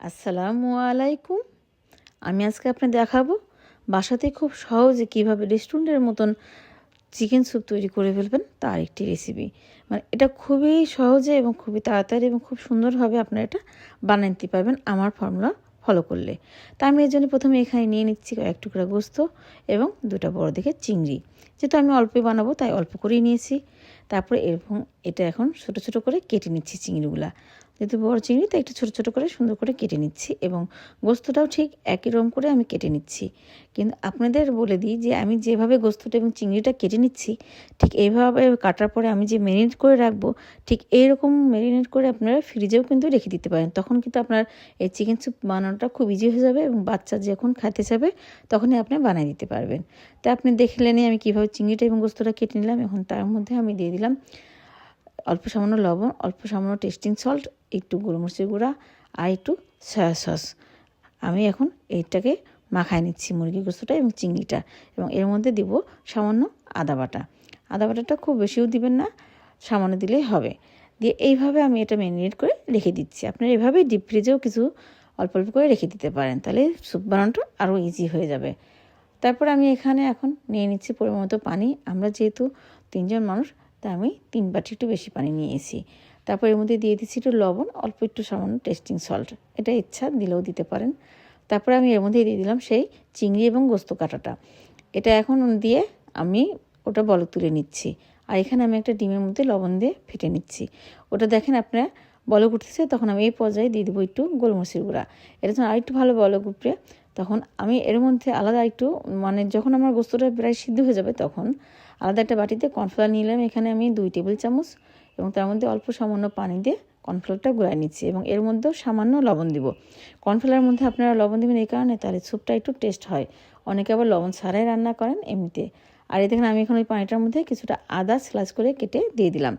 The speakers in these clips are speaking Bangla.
আসসালামু আলাইকুম। আমি আজকে আপনার দেখাবো বাসাতে খুব সহজে কীভাবে রেস্টুরেন্টের মতন চিকেন স্যুপ তৈরি করে ফেলবেন তার একটি রেসিপি মানে এটা খুবই সহজে এবং খুবই তাড়াতাড়ি এবং খুব সুন্দরভাবে আপনারা এটা বানাইতে পারবেন আমার ফর্মুলা ফলো করলে। তা আমি এর জন্য প্রথমে এখানে নিয়ে নিচ্ছি এক টুকরা গোস্ত এবং দুটা বড় দিকে চিংড়ি। যেহেতু আমি অল্পই বানাবো, তাই অল্প করেই নিয়েছি। তারপরে এরকম এটা এখন ছোট ছোট করে কেটে নিচ্ছি চিংড়িগুলা। যেহেতু বড় চিংড়ি, তাই একটু ছোটো ছোটো করে সুন্দর করে কেটে নিচ্ছি এবং গোস্তটাও ঠিক একই রকম করে আমি কেটে নিচ্ছি। কিন্তু আপনাদের বলে দিই যে আমি যেভাবে গোস্তটা এবং চিংড়িটা কেটে নিচ্ছি, ঠিক এইভাবে কাটার পরে আমি যে ম্যারিনেট করে রাখব, ঠিক এইরকম ম্যারিনেট করে আপনারা ফ্রিজেও কিন্তু রেখে দিতে পারেন। তখন কিন্তু আপনার এই চিকেন স্যুপ বানানোটা খুব ইজি হয়ে যাবে এবং বাচ্চা যখন খাইতে যাবে তখনই আপনি বানিয়ে দিতে পারবেন। তা আপনি দেখলেনই আমি কীভাবে চিংড়িটা এবং গোস্তটা কেটে নিলাম, এখন তার মধ্যে আমি দিয়ে দিলাম অল্প সামান্য লবণ, অল্প সামান্য টেস্টিং সল্ট একটু গোলমরিচের গুঁড়া আর একটু সয়া সস আমি এখন এইটাকে মাখায় নিচ্ছি মুরগি গোস্তটা এবং চিংড়িটা এবং এর মধ্যে দিব সামান্য আদা বাটা। আদা বাটাটা খুব বেশিও দিবেন না, সামান্য দিলেই হবে। দিয়ে এইভাবে আমি এটা ম্যারিনেট করে রেখে দিচ্ছি। আপনারা এভাবেই ডিপ ফ্রিজেও কিছু অল্প অল্প করে রেখে দিতে পারেন, তাহলে স্যুপ বানানোটা আরও ইজি হয়ে যাবে। তারপর আমি এখানে এখন নিয়ে নিচ্ছি পরিমাণ মতো পানি। আমরা যেহেতু তিনজন মানুষ তা আমি তিন বাটি একটু বেশি পানি নিয়েছি। তারপর এর মধ্যে দিয়ে দিচ্ছি একটু লবণ, অল্প একটু সামান্য টেস্টিং সল্ট এটা ইচ্ছা দিলেও দিতে পারেন। তারপরে আমি এর মধ্যে দিয়ে দিলাম সেই চিংড়ি এবং গোস্ত কাটাটা। এটা এখন দিয়ে আমি ওটা বলক তুলে নিচ্ছি। আর এখানে আমি একটা ডিমের মধ্যে লবণ দিয়ে ফেটে নিচ্ছি। ওটা দেখেন আপনারা বলক উঠতেছে, তখন আমি এই পর্যায়ে দিয়ে দেবো একটু গোলমরিচের গুঁড়া। এটা যখন আরেকটু ভালো বলক উঠবে তখন আমি এর মধ্যে আলাদা একটু মানে যখন আমার গোস্তটা প্রায় সিদ্ধ হয়ে যাবে তখন আলাদা একটা বাটিতে কর্নফ্লাওয়ার নিলাম। এখানে আমি দুই টেবিল চামচ এবং তার মধ্যে অল্প সামান্য পানি দিয়ে কর্নফ্লাওয়ারটা গুঁড়াই নিচ্ছি এবং এর মধ্যেও সামান্য লবণ দিব। কর্নফ্লাওয়ারের মধ্যে আপনারা লবণ দেবেন এই কারণে তাহলে স্যুপটা একটু টেস্ট হয়। অনেকে আবার লবণ ছাড়াই রান্না করেন এমনিতে। আর এই দেখেন, আমি এখন ওই পানিটার মধ্যে কিছুটা আদা স্লাইস করে কেটে দিয়ে দিলাম।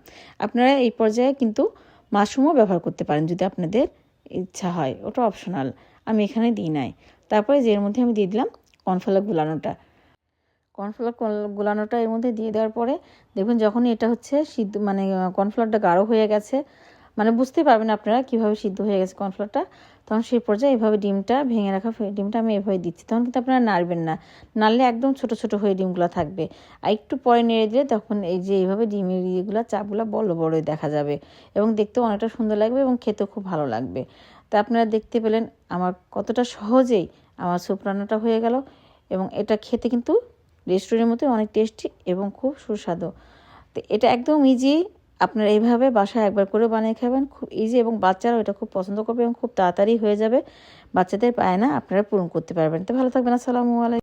আপনারা এই পর্যায়ে কিন্তু মাশরুমও ব্যবহার করতে পারেন যদি আপনাদের ইচ্ছা হয়। ওটা অপশনাল। আমি এখানে দিই নাই। তারপরে যে এর মধ্যে আমি দিয়ে দিলাম কর্নফ্লাওয়ার গুলানোটা। কর্নফ্লাওয়ার গুলানোটা এর মধ্যে দিয়ে দেওয়ার পরে দেখুন যখনই এটা হচ্ছে সিদ্ধ মানে কর্নফ্লাওয়ারটা গাঢ় হয়ে গেছে মানে বুঝতেই পারবেন আপনারা কীভাবে সিদ্ধ হয়ে গেছে কর্নফ্লাওয়ারটা, তখন সেই পর্যায়ে এভাবে ডিমটা ভেঙে রাখা ডিমটা আমি এভাবে দিচ্ছি, তখন কিন্তু আপনারা নাড়বেন না, নাড়লে একদম ছোট ছোট হয়ে ডিমগুলো থাকবে, আর একটু পরে নেড়ে দিলে তখন এই যে এইভাবে ডিমের ইয়েগুলো চাপগুলো বড় বড়ই দেখা যাবে, এবং দেখতেও অনেকটা সুন্দর লাগবে এবং খেতেও খুব ভালো লাগবে, তা আপনারা দেখতে পেলেন আমার কতটা সহজেই আমার স্যুপ রান্নাটা হয়ে গেল, এবং এটা খেতে কিন্তু রেস্টুরেন্টের মতো অনেক টেস্টি এবং খুব সুস্বাদু। তো এটা একদম ইজি আপনারা এইভাবে বাসায় একবার করে বানিয়ে খাবেন, খুব ইজি এবং বাচ্চারাও এটা খুব পছন্দ করবে এবং খুব তাড়াতাড়ি হয়ে যাবে। বাচ্চাদের পায় না আপনারা পূরণ করতে পারবেন। তো ভালো থাকবেন, আসসালামু আলাইকুম।